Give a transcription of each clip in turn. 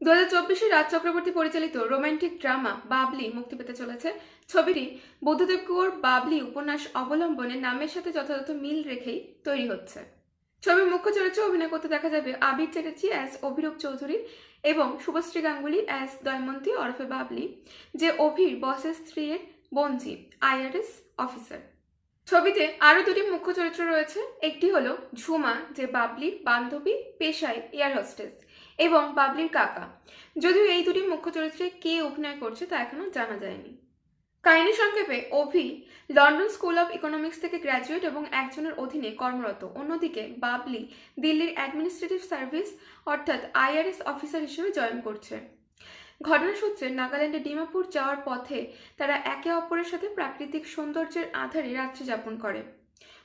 দু হাজার চব্বিশে রাজ চক্রবর্তী পরিচালিত রোমান্টিক ড্রামা বাবলি মুক্তি পেতে চলেছে। ছবিটি বুদ্ধদেব কুয়োর বাবলি উপন্যাস অবলম্বনে নামের সাথে যথাযথ মিল রেখেই তৈরি হচ্ছে। ছবির মুখ্য চরিত্রে অভিনয় করতে দেখা যাবে আবির চ্যাটার্জি অ্যাজ অভিরূপ চৌধুরী এবং শুভশ্রী গাঙ্গুলি অ্যাজ দয়মন্তী ওরফে বাবলি, যে অভির বসের স্ত্রীর বঞ্জি আইআরএস অফিসার। ছবিতে আরও দুটি মুখ্য চরিত্র রয়েছে, একটি হলো ঝুমা, যে বাবলির বান্ধবী পেশায় এয়ার হোস্টেস। এবং বাবলির কাকা। যদিও এই দুটি মুখ্য চরিত্রে কে অভিনয় করছে তা এখনও জানা যায়নি। কাহিনী সংক্ষেপে, Abhi London School of Economics থেকে গ্র্যাজুয়েট এবং একজনের অধীনে কর্মরত। অন্যদিকে, বাবলি দিল্লির অ্যাডমিনিস্ট্রেটিভ সার্ভিস, অর্থাৎ আইআরএস অফিসার হিসেবে জয়েন করছে। ঘটনাসূত্রে নাগাল্যান্ডে ডিমাপুর যাওয়ার পথে তারা একে অপরের সাথে প্রাকৃতিক সৌন্দর্যের আধারে রাত্রি যাপন করে।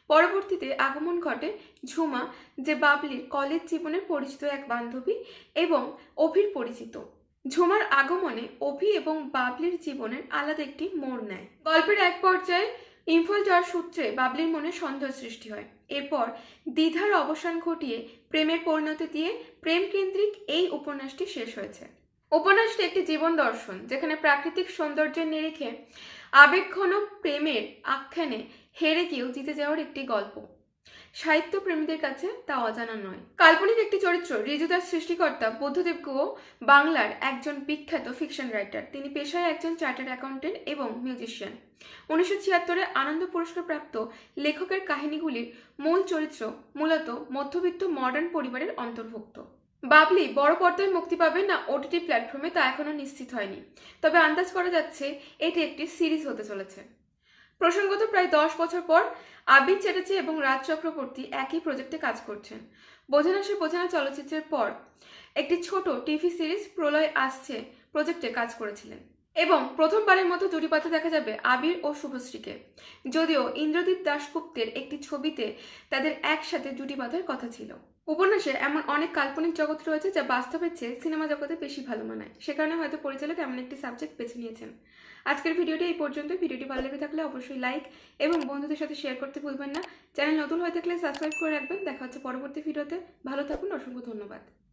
পরবর্তীতে আগমন ঘটে ঝুমা, যে বাবলির কলেজ জীবনের পরিচিত এক বান্ধবী এবং অভির পরিচিত। ঝুমার আগমনে অভি এবং বাবলির জীবনের আলাদা একটি মোড় নেয়। গল্পের এক পর্যায়ে ইম্ফল যাওয়ার সূত্রে বাবলির মনে সন্দেহ সৃষ্টি হয়। এরপর দ্বিধার অবসান ঘটিয়ে প্রেমের পরিণতি দিয়ে প্রেম কেন্দ্রিক এই উপন্যাসটি শেষ হয়েছে। উপন্যাসটি একটি জীবন দর্শন, যেখানে প্রাকৃতিক সৌন্দর্যের নিরিখে আবেগঘন প্রেমের আখ্যানে হেরে গিয়েও জিতে যাওয়ার একটি গল্প। সাহিত্য প্রেমীদের কাছে তা অজানা নয়। কাল্পনিক একটি চরিত্র ঋজুদার সৃষ্টিকর্তা বুদ্ধদেব গুহ, বাংলার একজন বিখ্যাত ফিকশন রাইটার তিনি পেশায় একজন চার্টার্ড অ্যাকাউন্টেন্ট এবং মিউজিশিয়ান উনিশশো ছিয়াত্তরে আনন্দ পুরস্কার প্রাপ্ত লেখকের কাহিনীগুলির মূল চরিত্র মূলত মধ্যবিত্ত মডার্ন পরিবারের অন্তর্ভুক্ত। বাবলি, বড় পর্দায় মুক্তি পাবে না ওটিটি প্ল্যাটফর্মে তা এখনও নিশ্চিত হয়নি। তবে আন্দাজ করা যাচ্ছে, এটি একটি সিরিজ হতে চলেছে। প্রসঙ্গত প্রায় দশ বছর পর আবির চ্যাটার্জি এবং রাজ চক্রবর্তী একই প্রজেক্টে কাজ করছেন। বোঝানা সে বোঝানা চলচ্চিত্রের পর একটি ছোট টিভি সিরিজ প্রলয় আসছে প্রজেক্টে কাজ করেছিলেন। এবং প্রথমবারের মতো জুটি দেখা যাবে আবির ও শুভশ্রীকে। যদিও ইন্দ্রদীপ দাশগুপ্তের একটি ছবিতে তাদের একসাথে জুটি কথা ছিল। উপন্যাসে এমন অনেক কাল্পনিক জগৎ রয়েছে যা বাস্তবের চেয়ে সিনেমা জগতে বেশি ভালো মানায়। সে কারণে হয়তো পরিচালক এমন একটি সাবজেক্ট বেছে নিয়েছেন। আজকের ভিডিওটি এই পর্যন্ত। ভিডিওটি ভালো লেগে থাকলে অবশ্যই লাইক এবং বন্ধুদের সাথে শেয়ার করতে ভুলবেন না। চ্যানেল নতুন হয়ে থাকলে সাবস্ক্রাইব করে রাখবেন। দেখা হচ্ছে পরবর্তী ভিডিওতে। ভালো থাকুন, অসংখ্য ধন্যবাদ।